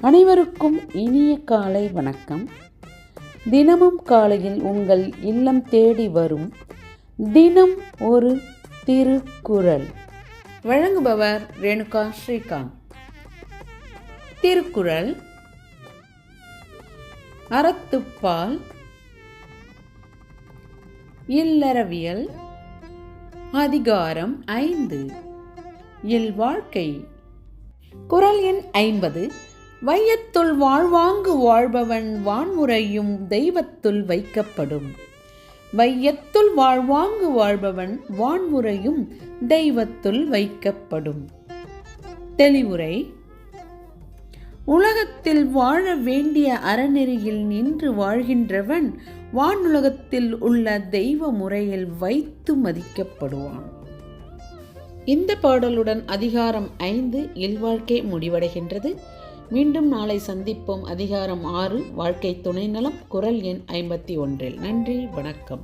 அனைவருக்கும் இனிய காலை வணக்கம். தினமும் காலையில் உங்கள் இல்லம் தேடி வரும் தினம் ஒரு திருக்குறள். வழங்குபவர் ரேணுகா ஸ்ரீகாந்த். திருக்குறள். அறத்துப்பால். இல்லறவியல். அதிகாரம் ஐந்து. இல்வாழ்க்கை குறள் எண் ஐம்பது. வையத்துள் வாழ்வாங்கு வாழ்பவன் வான்முறையும் தெய்வத்துள் வைக்கப்படும். வையத்துள் வாழ்வாங்கு வாழ்பவன் வான்முறையும் தெய்வத்துள் வைக்கப்படும். தெளிவுரை உலகத்தில் வாழ வேண்டிய அறநெறியில் நின்று வாழ்கின்றவன் வானுலகத்தில் உள்ள தெய்வ முறையில் வைத்து மதிக்கப்படுவான். இந்த பாடலுடன் அதிகாரம் ஐந்து இல்வாழ்க்கை முடிவடைகின்றது. மீண்டும் நாளை சந்திப்போம். அதிகாரம் ஆறு வாழ்க்கை துணை நலம் குரல் எண் ஐம்பத்தி ஒன்றில். நன்றி வணக்கம்.